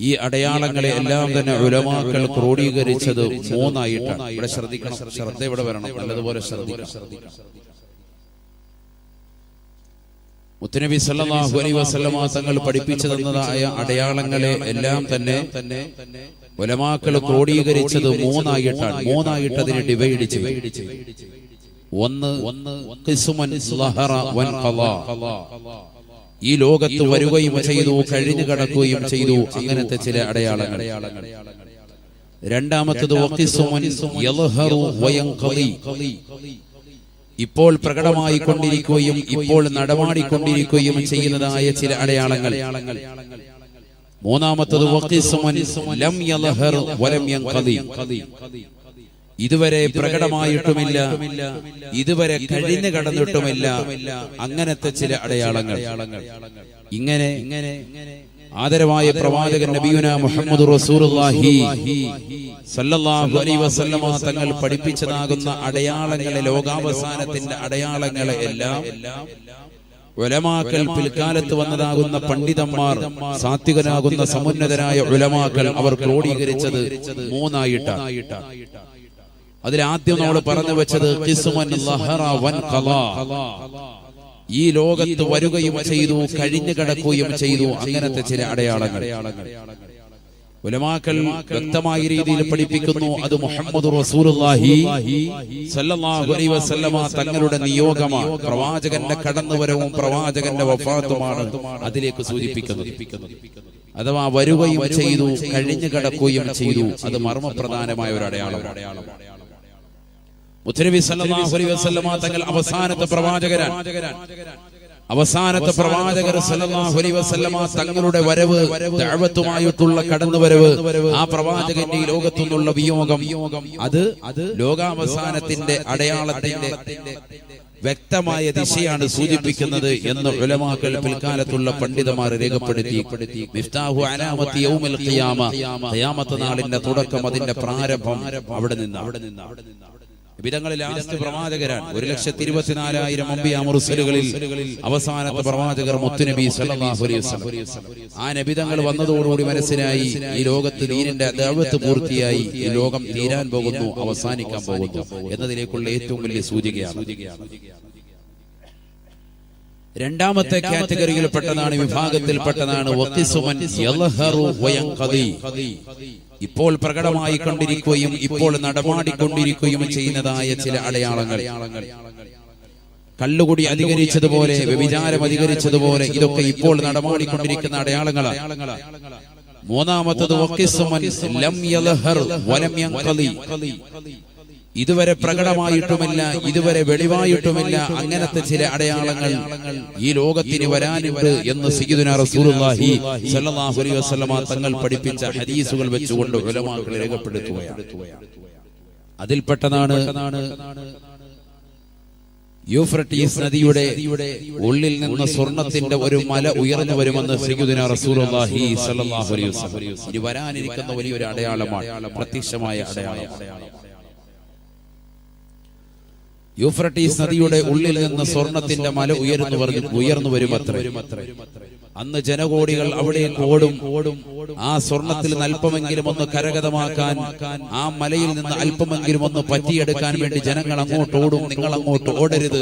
ഈ അടയാളങ്ങളെ എല്ലാം തന്നെ ഉലമാക്കൾ ക്രോഡീകരിച്ചത് മൂന്നായിട്ടാണ്. ഇവിടെ ശ്രദ്ധിക്കണം. ശ്രദ്ധ ഇവിടെ വരണം. നല്ലതുപോലെ ശ്രദ്ധിക്കണം. മുത്തനബി സല്ലല്ലാഹു അലൈഹി വസല്ലമ തങ്ങൾ പഠിപ്പിച്ചു തന്നതായ അടയാളങ്ങളെ എല്ലാം തന്നെ ഉലമാക്കൾ ക്രോഡീകരിച്ചത് മൂന്നായിട്ടാണ്. മൂന്നായിട്ട് അതിനെ ഡിവൈഡ് ചെയ്യും ഒന്ന് ഒന്ന് ഈ ലോകത്ത് വരികയും ചെയ്തു കഴിഞ്ഞു കടക്കുകയും ചെയ്തു. അങ്ങനത്തെ ചില അടയാളങ്ങൾ. രണ്ടാമത്തത്. ഇപ്പോൾ പ്രകടമായി കൊണ്ടിരിക്കുകയും ഇപ്പോൾ നടമാടിക്കൊണ്ടിരിക്കുകയും ചെയ്യുന്നതായ ചില അടയാളങ്ങൾ. മൂന്നാമത്തത് ലം. ഇതുവരെ പ്രകടമായിട്ടുമില്ല ഇതുവരെ കഴിഞ്ഞു കടന്നിട്ടുമില്ല. അങ്ങനത്തെ ചില അടയാളങ്ങൾ. ഇങ്ങനെ ആദരവായ പ്രവാചകൻ നബിയുന മുഹമ്മദ് റസൂലുള്ളാഹി സല്ലല്ലാഹു അലൈഹി വസല്ലമ തങ്ങൾ പഠിപ്പിച്ചതാകുന്ന അടയാളങ്ങളെ ലോകാവസാനത്തിന്റെ അടയാളങ്ങളെ എല്ലാം ഉലമാക്കൾ പിൽക്കാലത്ത് വന്നതാകുന്ന പണ്ഡിതന്മാർ സാത്വികനാകുന്ന സമുന്നതരായ ഉലമാക്കൾ അവർ ക്രോഡീകരിച്ചത് മൂന്നായിട്ടാണ്. അതിൽ ആദ്യം നമ്മൾ പറഞ്ഞു വെച്ചത്. ഈ ലോകത്ത് വരികയും ചെയ്തു കഴിഞ്ഞു കിടക്കുകയും ചെയ്തു. അങ്ങനത്തെ ചില അടയാളങ്ങൾ. ഉലമാക്കൾ വ്യക്തമായ രീതിയിൽ പഠിപ്പിക്കുന്നു. അത് മുഹമ്മദ് റസൂലുള്ളാഹി സല്ലല്ലാഹു അലൈഹി വസല്ലമ തങ്ങളുടെ നിയോഗമാണ്. പ്രവാചകന്റെ കടന്നുവരവും പ്രവാചകന്റെ വഫാത്തുമാണ് അതിലേക്ക് സൂചിപ്പിക്കുന്നത്. അഥവാ വരികയും ചെയ്തു കഴിഞ്ഞു കിടക്കുകയും ചെയ്തു. അത് മർമ്മപ്രധാനമായ ഒരു അടയാളമാണ്. മുത്തനബി സല്ലല്ലാഹു അലൈഹി വസല്ലമ തങ്ങൾ അവസാനത്തെ പ്രവാചകരാണ്. അവസാനത്തെ പ്രവാചകർ സല്ലല്ലാഹു അലൈഹി വസല്ലമ തങ്ങളുടെ വരവ് ദഅവത്തുമായിട്ടുള്ള കടന്നുവരവ്. ആ പ്രവാചകന്റെ ഈ ലോകത്തു നിന്നുള്ള വിയോഗം. അത് അത് ലോകാവസാനത്തിന്റെ അടയാളത്തിന്റെ വ്യക്തമായ ദിശയാണ് സൂചിപ്പിക്കുന്നത് എന്ന് ഉലമാക്കൾ പിൽക്കാലത്തുള്ള പണ്ഡിതന്മാർ രേഖപ്പെടുത്തി. നാളിന്റെ തുടക്കം അതിന്റെ പ്രാരംഭം അവിടെ നിന്ന് അവിടെ നിന്ന് അവിടെ നിന്ന് വിധങ്ങളിൽ ലാസ്റ്റ് പ്രവാചകരാണ്. ഒരു ലക്ഷത്തി ഇരുപത്തിനാലായിരം അമ്പിയ മുറുസലുകളിൽ അവസാനത്തെ പ്രവാചകർ മുത്തുനബി ആ നബിതങ്ങൾ വന്നതോടുകൂടി മനസ്സിലായി ഈ ലോകത്ത് ദീനിന്റെ ദഅവത്ത് പൂർത്തിയായി ഈ ലോകം തീരാൻ പോകുന്നു. അവസാനിക്കാൻ പോകുന്നു. എന്നതിലേക്കുള്ള ഏറ്റവും വലിയ സൂചികയാണ്. രണ്ടാമത്തെ കാറ്റഗറിയിൽ പെട്ടതാണ് വിഭാഗത്തിൽ പെട്ടതാണ്. ഇപ്പോൾ പ്രകടമായി കൊണ്ടിരിക്കുകയും ഇപ്പോൾ നടമാടിക്കൊണ്ടിരിക്കുകയും ചെയ്യുന്നതായ ചില അടയാളങ്ങൾ. കള്ളുകുടി അധികരിച്ചതുപോലെ വ്യഭിചാരം അധികരിച്ചതുപോലെ ഇതൊക്കെ ഇപ്പോൾ നടമാടിക്കൊണ്ടിരിക്കുന്ന അടയാളങ്ങളാണ് മൂന്നാമത്തത് ഇതുവരെ പ്രകടമായിട്ടുമില്ല ഇതുവരെ വെളിവായിട്ടുമില്ല അങ്ങനത്തെ ചില അടയാളങ്ങൾ ഈ ലോകത്തിന് വരാനുണ്ട് എന്ന് സയ്യിദുന റസൂലുള്ളാഹി സ്വല്ലല്ലാഹു അലൈഹി വസല്ലമ തങ്ങൾ പഠിപ്പിച്ച ഹദീസുകൾ വെച്ചുകൊണ്ട് ഉലമാക്കൾ രേഖപ്പെടുത്തുകയാണ്. അതിൽപ്പെട്ടതാണ് യൂഫ്രട്ടീസ് നദിയുടെ ഉള്ളിൽ നിന്ന് സ്വർണത്തിന്റെ ഒരു മല ഉയർന്നു വരുമെന്ന് ഇനി വരാനിരിക്കുന്ന വലിയൊരു അടയാളമാണ് പ്രത്യക്ഷമായ അടയാളം. യൂഫ്രട്ടീസ് നദിയുടെ ഉള്ളിൽ നിന്ന് സ്വർണത്തിന്റെ മല ഉയർന്നു പറഞ്ഞു ഉയർന്നു വരുമത്രേ. അന്ന് ജനകോടികൾ അവിടേക്ക് ഓടും. ആ സ്വർണത്തിൽ നിന്ന് അല്പമെങ്കിലും ഒന്ന് കരഗതമാക്കാൻ ആ മലയിൽ നിന്ന് അല്പമെങ്കിലും ഒന്ന് പറ്റിയെടുക്കാൻ വേണ്ടി ജനങ്ങൾ അങ്ങോട്ട് ഓടും നിങ്ങൾ അങ്ങോട്ട് ഓടരുത്.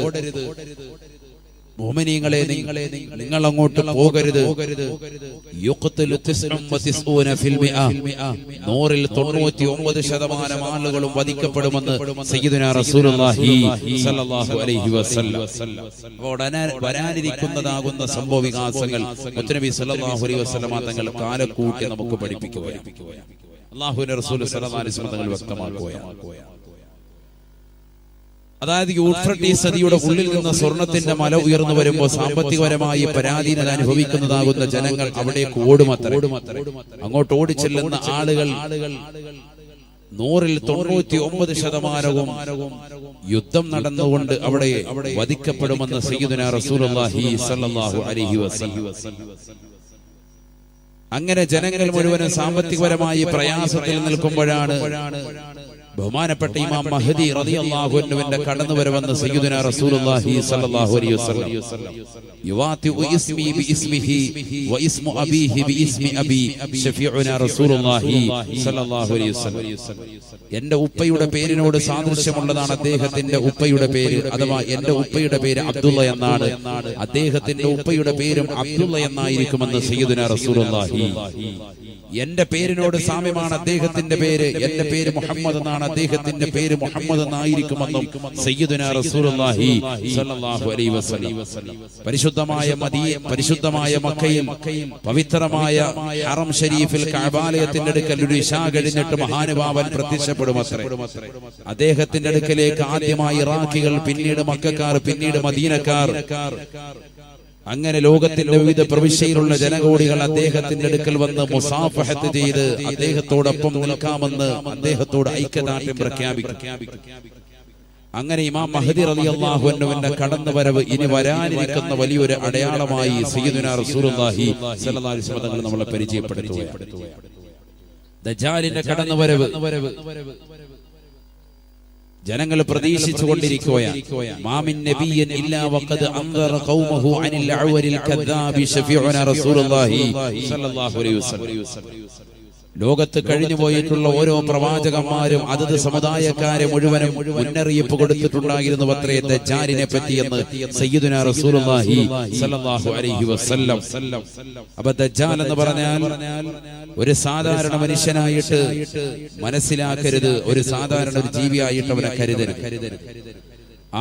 മോമിനിയങ്ങളെ നിങ്ങളെ നിങ്ങൾ അങ്ങോട്ട് പോകരുത്. നൂറിൽ തൊണ്ണൂറ്റി ഒമ്പത് ശതമാനം ആളുകളും വധിക്കപ്പെടുമെന്ന് വരാനിരിക്കുന്നതാകുന്ന സംഭവ വികാസങ്ങൾ മുത്തനബി സല്ലല്ലാഹു അലൈഹി വസല്ലമ തങ്ങൾ കാലക്കൂട്ടി നമുക്ക് പഠിപ്പിക്കുകയാണ്. അള്ളാഹുവിന്റെ റസൂൽ വസല്ലം തങ്ങൾ വ്യക്തമാക്കുകയാണ്. അതായത് യൂഫ്രട്ടീസ് നദിയുടെ ഉള്ളിൽ നിന്ന് സ്വർണത്തിന്റെ മല ഉയർന്നു വരുമ്പോൾ സാമ്പത്തികപരമായി പരാധീനത അനുഭവിക്കുന്നതാകുന്ന ജനങ്ങൾ അവിടേക്ക് ഓടുമത്ര അങ്ങോട്ട് ഓടിച്ചെല്ലുന്ന ആളുകൾ നൂറിൽ തൊണ്ണൂറ്റി ഒമ്പത് ശതമാനവും യുദ്ധം നടന്നുകൊണ്ട് അവിടെ വധിക്കപ്പെടുമെന്ന് സയ്യിദുന റസൂലുള്ളാഹി അലൈഹി വസല്ലം. അങ്ങനെ ജനങ്ങൾ മുഴുവനും സാമ്പത്തികപരമായി പ്രയാസത്തിൽ നിൽക്കുമ്പോഴാണ് ബഹുമാനപ്പെട്ട ഇമാം മഹദി റളിയല്ലാഹു അൻഹുവിന്റെ കടന്നുവരവെന്ന് സയ്യിദുനാ റസൂലുള്ളാഹി സ്വല്ലല്ലാഹു അലൈഹി വസല്ലം. യുവാതിഉ ഇസ്മി ബിഇസ്മിഹി വഇസ്മു അബീഹി ബിഇസ്മി അബി ഷഫീഉനാ റസൂലുള്ളാഹി സ്വല്ലല്ലാഹു അലൈഹി വസല്ലം. എന്റെ ഉപ്പയുടെ പേരിനോട് സാദൃശ്യമുള്ളതാണ് അദ്ദേഹത്തിന്റെ ഉപ്പയുടെ പേര് അഥവാ എന്റെ ഉപ്പയുടെ പേര് അബ്ദുള്ള എന്നാണ്. അദ്ദേഹത്തിന്റെ ഉപ്പയുടെ പേരും അബ്ദുള്ള എന്നായിരിക്കുമെന്ന് സയ്യിദുനാ റസൂലുള്ളാഹി. എന്റെ പേരിനോട് സാമ്യമാണ് അദ്ദേഹത്തിന്റെ പേര്. എന്റെ പേര് മുഹമ്മദ് എന്നാണ് അദ്ദേഹത്തിന്റെ പേര് മുഹമ്മദ് എന്നായിരിക്കുമെന്നും പരിശുദ്ധമായ മദീ പരിശുദ്ധമായ മക്കയിൽ പവിത്രമായ ഹറം ഷരീഫിൽ കഅബാലയത്തിന്റെ അടുക്കൽ ഒരു ഇഷാ കഴിഞ്ഞിട്ട് മഹാനുഭാവൻ പ്രത്യക്ഷപ്പെടുമത്രേ അദ്ദേഹത്തിന്റെ അടുക്കലേക്ക് ആദ്യമായി ഇറാഖികൾ പിന്നീട് മക്കാർ പിന്നീട് മദീനക്കാർ. അങ്ങനെ ലോകത്തിന്റെ വിവിധ പ്രവിശ്യയിലുള്ള ജനകോടികൾ അദ്ദേഹത്തിന്റെ അടുക്കൽ വന്ന് മുസാഫഹത്ത് ചെയ്ത് അദ്ദേഹത്തോടൊപ്പം നിൽക്കാമെന്ന് അദ്ദേഹത്തോട് ഐക്യദാർഢ്യം പ്രഖ്യാപിക്കും. അങ്ങനെ ഇമാം മഹദി റളിയല്ലാഹു അൻഹുവിന്റെ കടന്നുവരവ് ഇനി വരാനിരിക്കുന്ന വലിയൊരു അടയാളമായി സയ്യിദുനാ റസൂലുള്ളാഹി സ്വല്ലല്ലാഹി അലൈഹി വസല്ലം നമ്മളെ പരിചയപ്പെടുത്തുകയാണ്. ദജ്ജാലിന്റെ കടന്നുവരവ്. ജനങ്ങൾ പ്രതീക്ഷിച്ചു കൊണ്ടിരിക്കുകയാണ് ലോകത്ത് കഴിഞ്ഞു പോയിട്ടുള്ള ഓരോ പ്രവാചകന്മാരും അതത് സമുദായക്കാരെ മുഴുവനും മുന്നറിയിപ്പ് കൊടുത്തിട്ടുണ്ടായിരുന്നു അത്രേ ദജാലിനെ പറ്റിയെന്ന് സയ്യിദുന റസൂലുള്ളാഹി അലൈഹി വസല്ലം. അപ്പൊ ദജാൽ എന്ന് പറഞ്ഞാൽ ഒരു സാധാരണ മനുഷ്യനായിട്ട് മനസ്സിലാക്കരുത്. ഒരു സാധാരണ ഒരു ജീവിയായിട്ട് അവനെ കരുതരുത്.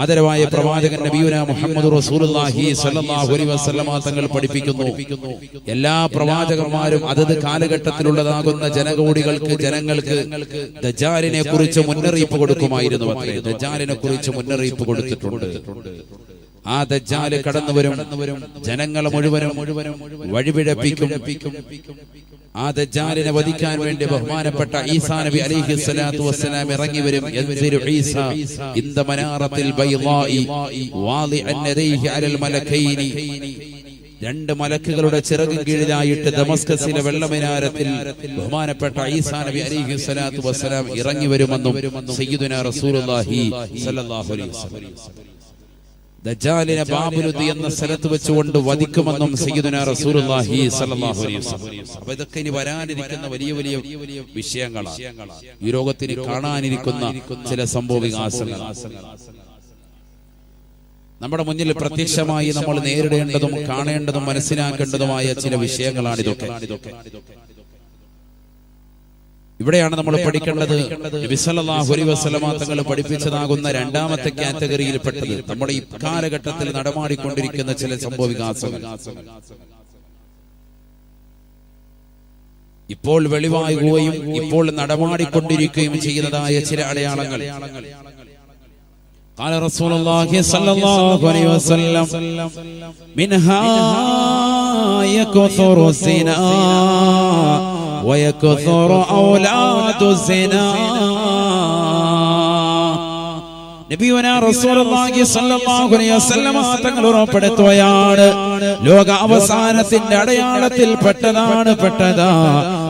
ആദരവായ പ്രവാചകൻ നബിയുന മുഹമ്മദ് റസൂലുള്ളാഹി സ്വല്ലല്ലാഹു അലൈഹി വസല്ലമ തങ്ങൾ പഠിപ്പിക്കുന്നു. എല്ലാ പ്രവാചകന്മാരും അതത് കാലഘട്ടത്തിലുള്ളതാകുന്ന ജനകോടികൾക്ക് ജനങ്ങൾക്ക് ദജാലിനെ കുറിച്ച് മുന്നറിയിപ്പ് കൊടുക്കുമായിരുന്നു അത്രേ. ദജാലിനെ കുറിച്ച് മുന്നറിയിപ്പ് കൊടുത്തിട്ടുണ്ട്. ആ ദജ്ജാൽ കടന്നു വരും ജനങ്ങളെ മുഴുവനും മുഴുവനും വഴിപിഴപ്പിക്കും. ആ ദജ്ജാലിനെ വധിക്കാൻ വേണ്ടി ബഹുമാനപ്പെട്ട ഈസാ നബി അലൈഹി സ്വലാത്തു വസ്സലാം ഇറങ്ങി വരും എന്തിരു ഈസ ഇന്ദ മനാറത്തിൽ ബൈളായി വാലി യദൈഹി അലൽ മലകൈനി രണ്ട് മലക്കുകളുടെ ചിറകും കീഴിലായിട്ട് ദമസ്കസിലെ വെള്ളമിനാരത്തിൽ ബഹുമാനപ്പെട്ട ഈസാ നബി അലൈഹി സ്വലാത്തു വസ്സലാം ഇറങ്ങി വരുമെന്നും സയ്യിദുനാ റസൂലുള്ളാഹി സ്വല്ലല്ലാഹു അലൈഹി വസല്ലം. ദജാലിനെ ബാബുലുദ്ദി എന്ന സ്ഥലത്ത് വെച്ചുകൊണ്ട് വധിക്കുമെന്നും സയ്യിദുന റസൂലുള്ളാഹി സ്വല്ലല്ലാഹു അലൈഹി വസല്ലം. അപ്പോൾ ഇതൊക്കെ ഇനി വരാനിരിക്കുന്ന വലിയ വലിയ വിഷയങ്ങളാണ്. ഈ ലോകത്തിന് കാണാനിരിക്കുന്ന ചില സംഭവ വികാസങ്ങൾ. നമ്മുടെ മുന്നിൽ പ്രത്യക്ഷമായി നമ്മൾ നേരിടേണ്ടതും കാണേണ്ടതും മനസ്സിലാക്കേണ്ടതുമായ ചില വിഷയങ്ങളാണ് ഇതൊക്കെ ഇവിടെയാണ് നമ്മൾ പഠിക്കേണ്ടത് നബി സല്ലല്ലാഹു അലൈഹി വസല്ലമ തങ്ങൾ പഠിപ്പിച്ചതാകുന്ന രണ്ടാമത്തെ കാറ്റഗറിയിൽപ്പെട്ടത് നമ്മുടെ ഈ കാലഘട്ടത്തിൽ നടമാടിക്കൊണ്ടിരിക്കുന്ന ചില സംഭവ വികാസങ്ങൾ ഇപ്പോൾ വെളിവാകുകയും ഇപ്പോൾ നടമാടിക്കൊണ്ടിരിക്കുകയും ചെയ്യുന്നതായ ചില അടയാളങ്ങൾ قال رسول الله صلى الله عليه وسلم منها يكثر الزنا ويكثر أولاد الزنا തങ്ങൾ ഉറപ്പെടുത്തുകയാണ് ലോക അവസാനത്തിന്റെ അടയാളത്തിൽ പെട്ടതാണ് പെട്ടതാ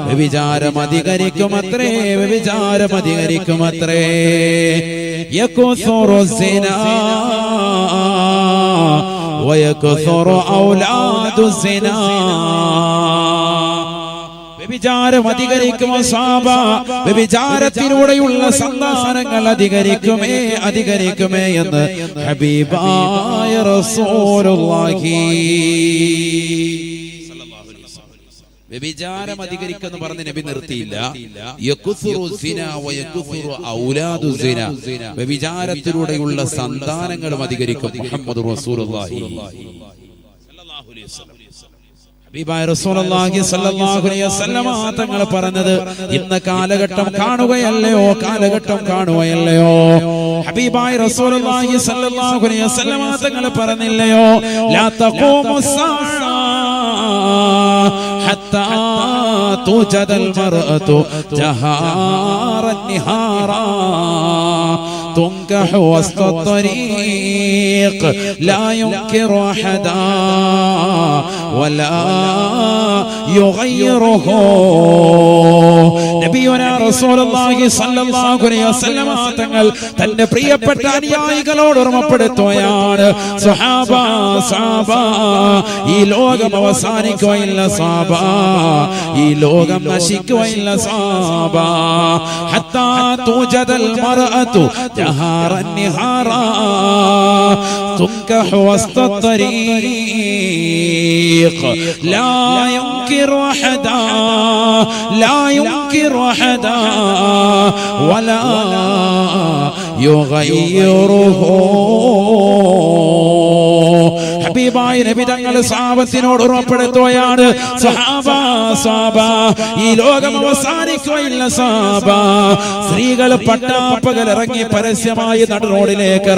വ്യഭിചാരം അധികരിക്കും അത്രേ വ്യഭിചാരം അധികരിക്കും അത്രേ ويكثر أولاد الزنا വ്യഭിചാരം അധികരിക്കുമോ സാബ? വ്യഭിചാരത്തിലൂടെയുള്ള സന്താനങ്ങൾ അധികരിക്കുമേ അധികരിക്കുമേ എന്ന് ഹബീബായ റസൂലുള്ളാഹി വ്യഭിചാരം പറഞ്ഞ് നബി നിർത്തിയില്ല. വ്യഭിചാരത്തിലൂടെയുള്ള സന്താനങ്ങളും അധികരിക്കും റസൂലുള്ളാഹി ഹബീബായ റസൂലുള്ളാഹി സ്വല്ലല്ലാഹു അലൈഹി വസല്ലമ തങ്ങൾ പറഞ്ഞത് ഇന്ന് കാലഘട്ടം കാണുകയല്ലയോ കാലഘട്ടം കാണുകയല്ലയോ ഹബീബായ റസൂലുള്ളാഹി സ്വല്ലല്ലാഹു അലൈഹി വസല്ലമ തങ്ങൾ പറഞ്ഞില്ലയോ ലാ തഖൂമു حتى توجد المرأة جهارا نهارا تنكح وسط الطريق لا ينكر أحدا ولا يغيره നബിയുനാ റസൂലുള്ളാഹി സ്വല്ലല്ലാഹു അലൈഹി വസല്ലമ തങ്ങൾ തന്റെ പ്രിയപ്പെട്ട അനുയായികളോട് ഓർമ്മപ്പെടുത്തുകയാണ് സ്വഹാബ സ്വഹാബ ഈ ലോകം അവസാനിക്കുകയില്ല സ്വഹാബ ഈ ലോകം നശിക്കുകയില്ല സ്വഹാബ ഹത്താ തൂജദൽ മർഅതു ജഹാറൻ നിഹാറാ تنكح وسط الطريق لا ينكر أحدا لا ينكر أحدا ولا يغيره ഹബീബായ നബി തങ്ങൾ സാപത്തിനോട് ഉറപ്പെടുത്തുകയാണ് സഹാബ സാബ ഈ ലോകം അവസാനിക്കുകയില്ല സാബ സ്ത്രീകൾ പട്ടാപ്പകൽ ഇറങ്ങി പരസ്യമായി നടുറോഡിലേക്ക്